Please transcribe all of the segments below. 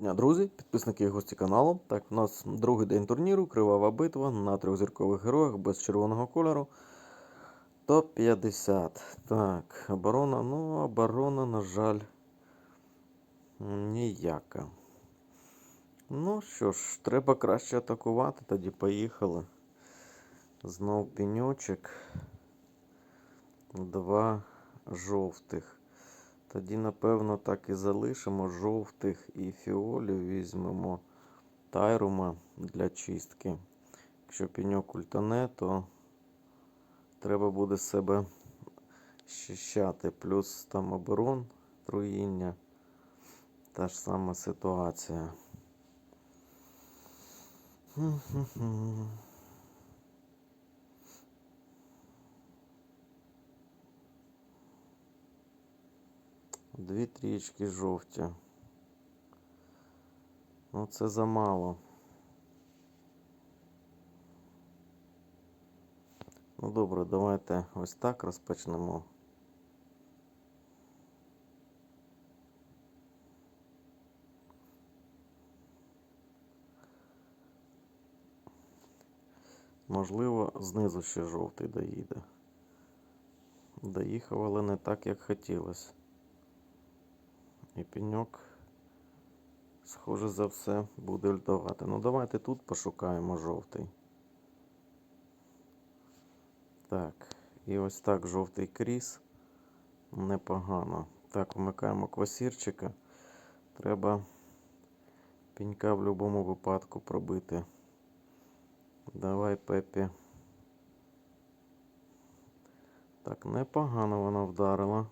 дня, друзі, підписники і гості каналу. Так, у нас другий день турніру, кривава битва на трьохзіркових героях без червоного кольору. Топ-50. Так, оборона. Ну, оборона, на жаль, ніяка. Ну що ж, треба краще атакувати, тоді поїхали. Знов пеньочок. Два жовтих. Тоді, напевно, так і залишимо жовтих і фіолів візьмемо тайрума для чистки. Якщо пеньок ультане, то треба буде себе щищати. Плюс там оборон, труїння. Та ж сама ситуація. Дві трієчки жовті. Ну, це замало. Ну добре, давайте ось так розпочнемо. Можливо, знизу ще жовтий доїде. Доїхав, але не так, як хотілося. І пеньок, схоже за все, буде ультувати. Ну, давайте тут пошукаємо жовтий. Так, і ось так жовтий кріс. Непогано. Так, вмикаємо квасірчика. Треба пенька в будь-якому випадку пробити. Давай, Пепі. Так, непогано вона вдарила.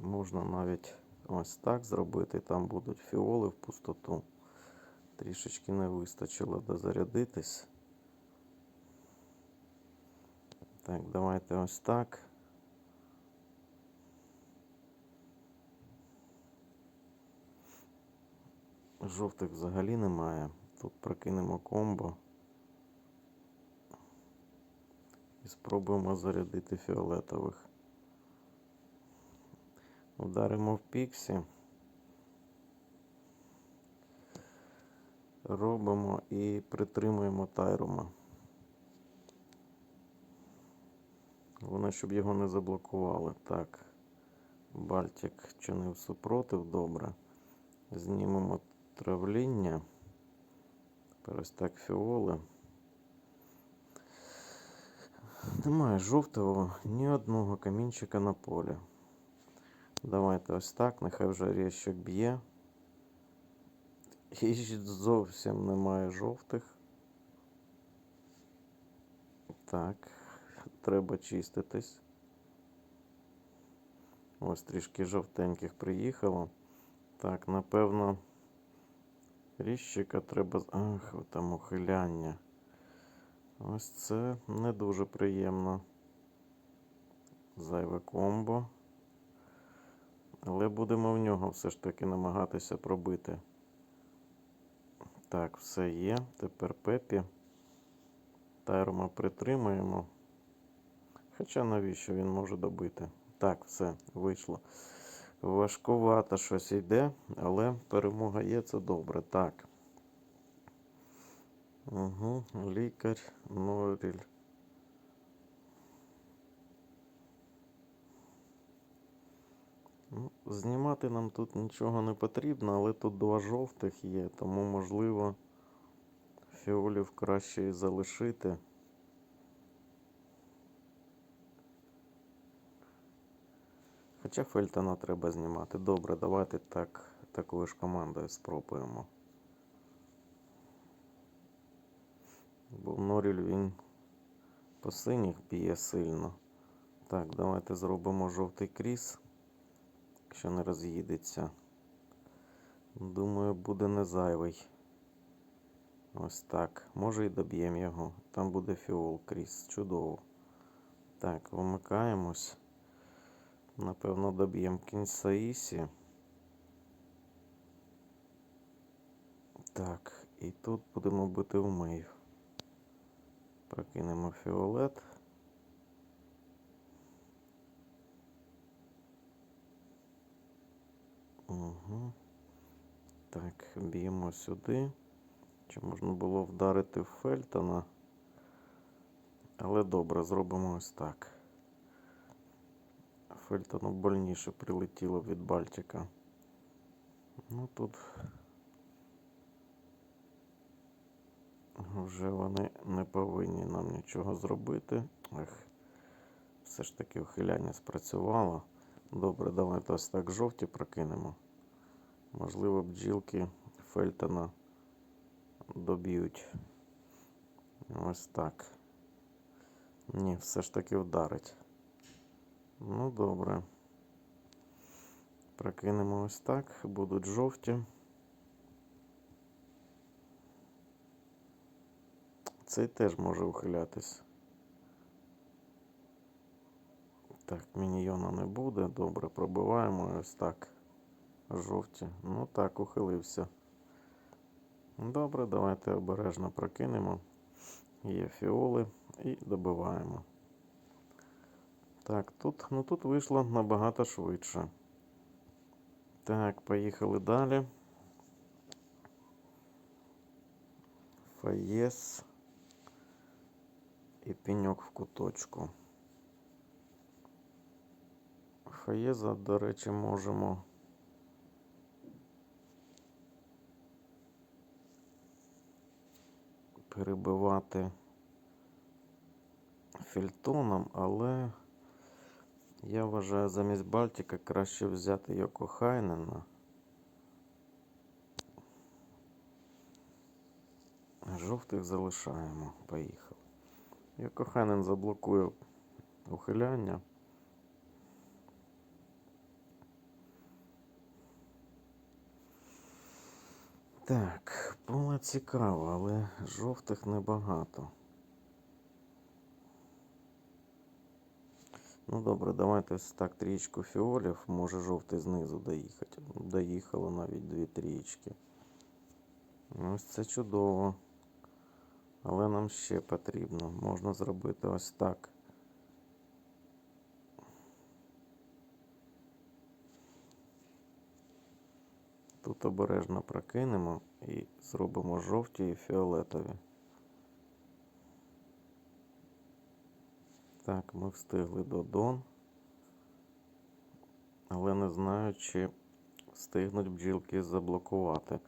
Можна навіть ось так зробити. Там будуть фіоли в пустоту. Трішечки не вистачило дозарядитись. Так, давайте ось так. Жовтих взагалі немає. Тут прокинемо комбо. І спробуємо зарядити фіолетових. Ударимо в піксі. Робимо і притримуємо тайрума. Вони, щоб його не заблокували. Так, Бальтик чинив супротив, добре. Знімемо травління. Тепер ось так фіоли. Немає жовтого ні одного камінчика на полі. Давайте ось так, нехай вже ріщик б'є. І зовсім немає жовтих. Так, треба чиститись. Ось трішки жовтеньких приїхало. Так, напевно, ріщика треба. Ах, там ухиляння. Ось це не дуже приємно. Зайве комбо. Але будемо в нього все ж таки намагатися пробити. Так, все є. Тепер пепі. Тайрома притримуємо. Хоча навіщо він може добити? Так, все, вийшло. Важкувато щось йде, але перемога є, це добре. Так. Угу, лікар Норіль. Знімати нам тут нічого не потрібно, але тут два жовтих є, тому можливо фіолів краще і залишити. Хоча Фельтона треба знімати. Добре, давайте так, такою ж командою спробуємо. Бо Норіль він по синіх б'є сильно. Так, давайте зробимо жовтий кріс, якщо не роз'їдеться. Думаю, буде не зайвий. Ось так. Може і доб'ємо його. Там буде фіол кріс. Чудово. Так, вимикаємось. Напевно, доб'ємо кінь Саїсі. Так, і тут будемо бити в мейв. Прокинемо фіолет. Угу. Так, б'ємо сюди. Чи можна було вдарити в Фельтона? Але добре, зробимо ось так. Фельтону больніше прилетіло від Бальтика. Ну тут вже вони не повинні нам нічого зробити. Ех, все ж таки ухиляння спрацювало. Добре, давайте ось так жовті прокинемо. Можливо, бджілки Фельтона доб'ють. Ось так. Ні, все ж таки вдарить. Ну, добре. Прокинемо ось так. Будуть жовті. Цей теж може ухилятись. Так, міньйона не буде. Добре, пробиваємо ось так. Жовті. Ну так, ухилився. Добре, давайте обережно прокинемо. Є фіоли і добиваємо. Так, тут, ну тут вийшло набагато швидше. Так, поїхали далі. Фаєс і пеньок в куточку. Фаєза, до речі, можемо. Перебивати фільтоном, але я вважаю замість Бальтика краще взяти Йоко Хайнена. Жовтих залишаємо. Поїхали. Йоко Хайнен заблокує ухиляння. Так, поле цікаво, але жовтих небагато. Ну добре, давайте ось так трієчку фіолів. Може жовтий знизу доїхати. Доїхало навіть дві трієчки. Ось це чудово. Але нам ще потрібно. Можна зробити ось так. Тут обережно прокинемо і зробимо жовті і фіолетові. Так, ми встигли до Дон. Але не знаю, чи встигнуть бджілки заблокувати.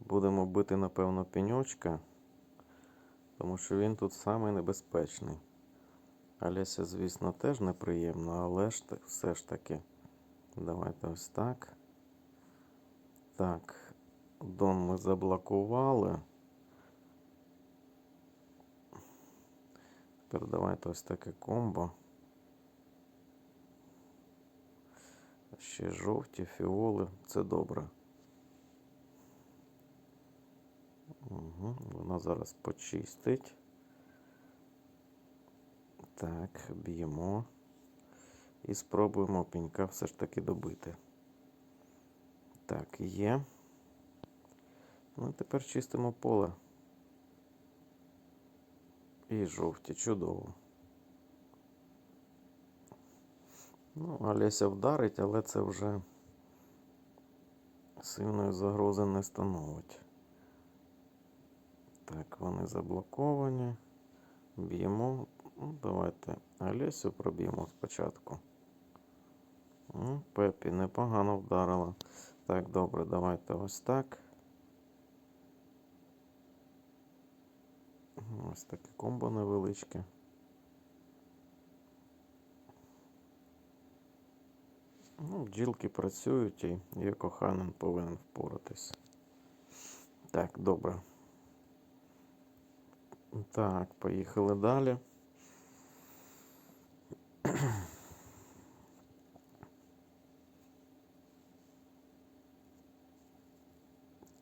Будемо бити, напевно, пеньочка, тому що він тут самий небезпечний. Алеся, звісно, теж неприємно, але ж все ж таки. Давайте ось так. Так, Дон ми заблокували. Тепер давайте ось таке комбо. Ще жовті, фіоли, це добре. Угу. Вона зараз почистить. Так, б'ємо. І спробуємо пінька все ж таки добити. Так, є. Ну, тепер чистимо поле. І жовті, чудово. Ну, Олеся вдарить, але це вже сильної загрози не становить. Так, вони заблоковані. Б'ємо. Ну, давайте Олесю проб'ємо спочатку. Ну, Пепі непогано вдарила. Так, добре, давайте ось так. Ось таке комбо невеличке. Ну, бджілки працюють і є коханин повинен впоратись. Так, добре. Так, поїхали далі.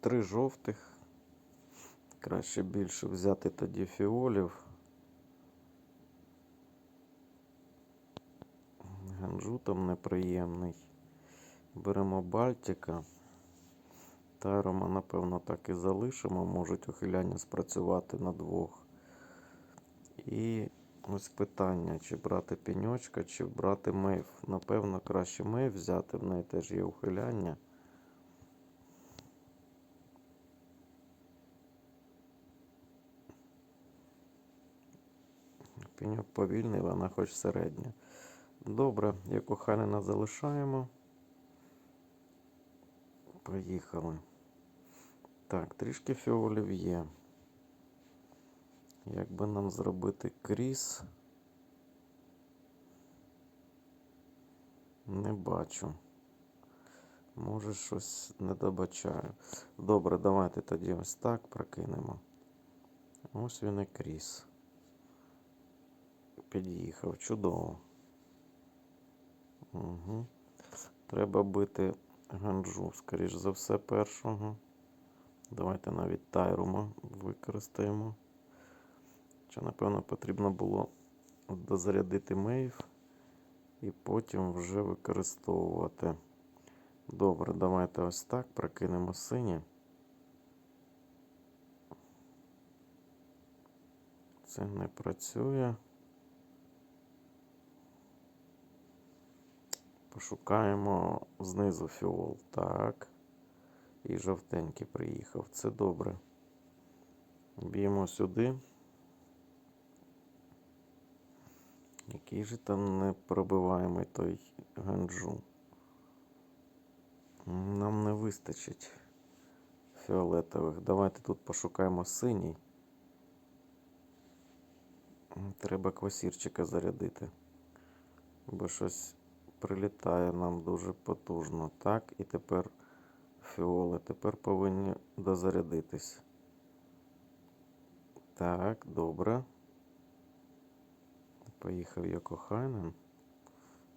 Три жовтих. Краще більше взяти тоді фіолів. Ганджу там неприємний. Беремо Бальтика. Тайрома, напевно, так і залишимо. Можуть ухиляння спрацювати на двох. І ось питання, чи брати пеньочка, чи брати мейв. Напевно, краще мейв взяти, в неї теж є ухиляння. Пеньок повільний, вона хоч середня. Добре, як охайнена залишаємо. Поїхали. Так, трішки фіолів є. Як би нам зробити кріс? Не бачу. Може, щось не добачаю. Добре, давайте тоді ось так прокинемо. Ось він і кріс. Під'їхав. Чудово. Угу. Треба бити ганджу, скоріш за все, першого. Давайте навіть тайрума використаємо. Чи, напевно, потрібно було дозарядити мейв і потім вже використовувати. Добре, давайте ось так прокинемо сині. Це не працює. Пошукаємо знизу фіол. Так. І жовтенький приїхав. Це добре. Б'ємо сюди. Який же там непробиваємий той ганджу. Нам не вистачить фіолетових. Давайте тут пошукаємо синій. Треба квасірчика зарядити. Бо щось прилітає нам дуже потужно. Так, і тепер фіоли. Тепер повинні дозарядитись. Так, добре. Поїхав я Йокохайнен.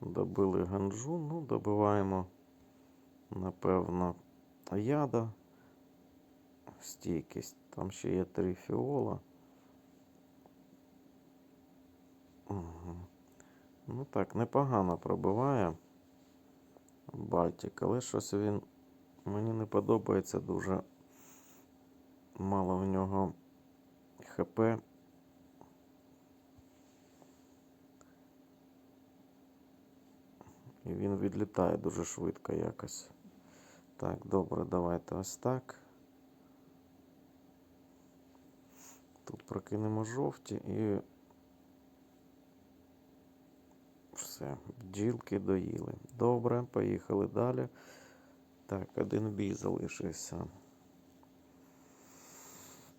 Добили ганджу. Ну, добиваємо, напевно, яда. Стійкість. Там ще є три фіола. Угу. Ну так, непогано пробиває Бальтик, але щось він мені не подобається дуже мало в нього ХП. І він відлітає дуже швидко якось. Так, добре, давайте ось так. Тут прокинемо жовті і все, бджілки доїли. Добре, поїхали далі. Так, один бій залишився.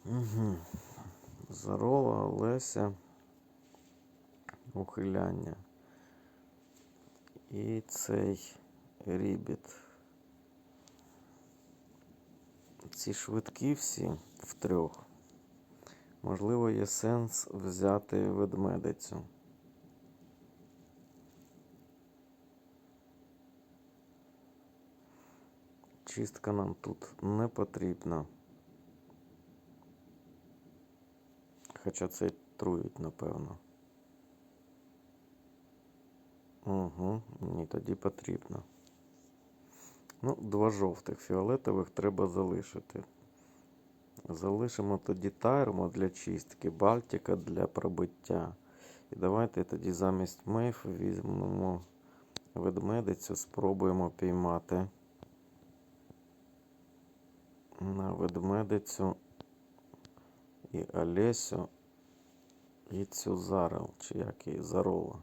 Угу. Зарола, Олеся. Ухиляння. І цей рібіт. Ці швидкі всі втрьох. Можливо, є сенс взяти ведмедицю. Чистка нам тут не потрібна. Хоча це трують, напевно. Угу, ні, тоді потрібно. Ну, два жовтих фіолетових треба залишити. Залишимо тоді тайрмо для чистки, Балтика для пробиття. І давайте тоді замість мейф візьмемо ведмедицю, спробуємо піймати на ведмедицю і Олесю і цю Зарел, чи як її Зарола.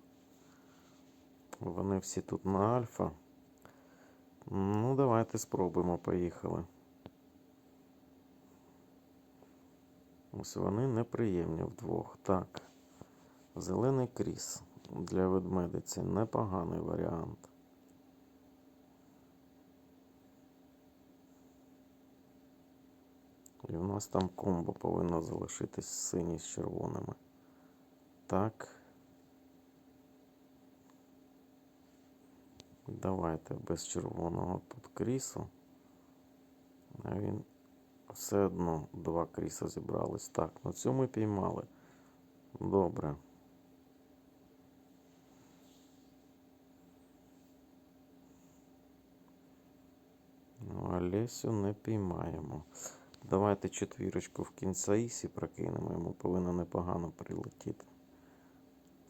Вони всі тут на альфа. Ну, давайте спробуємо, поїхали. Ось вони неприємні вдвох. Так. Зелений кріс для ведмедиці непоганий варіант. І в нас там комбо повинно залишитись синій з червоними. Так. Давайте без червоного тут крісу. А він все одно два кріса зібрались. Так, на цю ми піймали. Добре. Ну, а Лесю не піймаємо. Давайте четвірочку в кінцаїсі прокинемо. Йому повинно непогано прилетіти.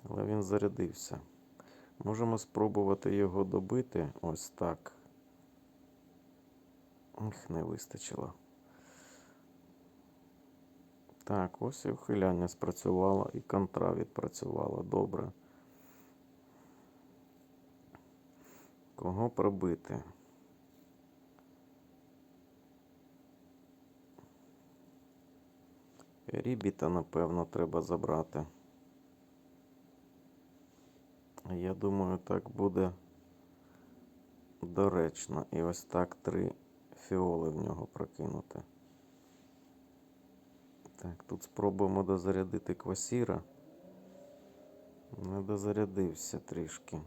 Але він зарядився. Можемо спробувати його добити ось так. Ех, не вистачило. Так, ось і ухиляння спрацювало, і контра відпрацювала. Добре. Кого пробити? Рібіта, напевно, треба забрати. Я думаю, так буде доречно. І ось так три фіоли в нього прокинути. Так, тут спробуємо дозарядити квасіра. Не дозарядився трішки.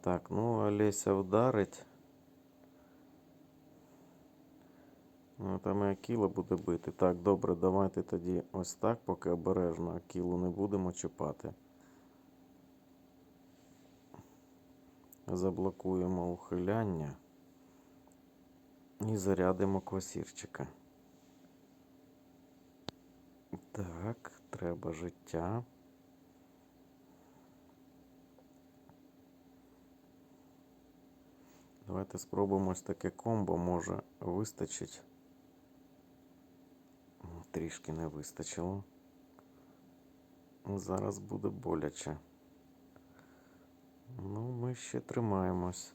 Так, ну Олеся вдарить. Там і Акіла буде бити. Так, добре, давайте тоді ось так, поки обережно Акілу не будемо чіпати. Заблокуємо ухиляння і зарядимо квасірчика. Так, треба життя. Давайте спробуємо ось таке комбо, може вистачить. Трішки не вистачило. Зараз буде боляче. Ну, ми ще тримаємось.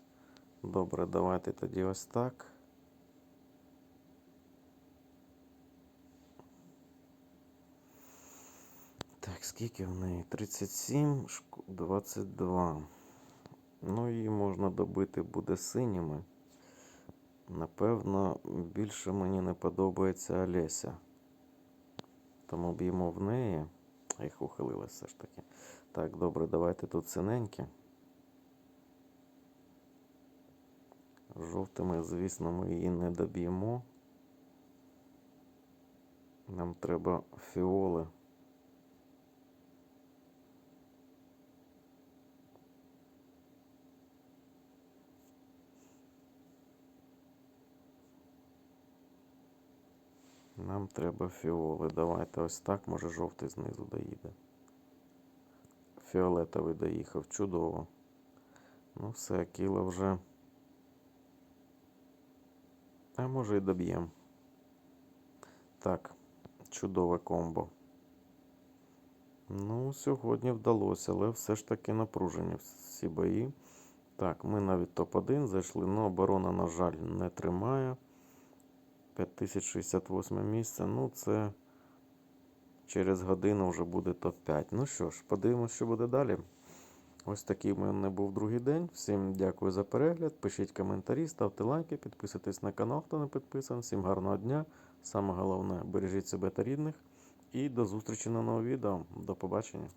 Добре, давайте тоді ось так. Так, скільки в неї? 37, 22. Ну, її можна добити буде синіми. Напевно, більше мені не подобається Олеся. Тому б'ємо в неї. Їх ухилили все ж таки. Так, добре, давайте тут синенькі. Жовтими, звісно, ми її не доб'ємо. Нам треба фіоли. Нам треба фіоли. Давайте ось так, може жовтий знизу доїде. Фіолетовий доїхав. Чудово. Ну все, кіло вже. А може і доб'єм. Так, чудове комбо. Ну, сьогодні вдалося, але все ж таки напружені всі бої. Так, ми навіть топ-1 зайшли, але оборона, на жаль, не тримає. 5068 місце. Ну, це через годину вже буде топ-5. Ну що ж, подивимось, що буде далі. Ось такий в мене був другий день. Всім дякую за перегляд. Пишіть коментарі, ставте лайки, підписуйтесь на канал, хто не підписаний. Всім гарного дня. Саме головне, бережіть себе та рідних. І до зустрічі на новому відео. До побачення.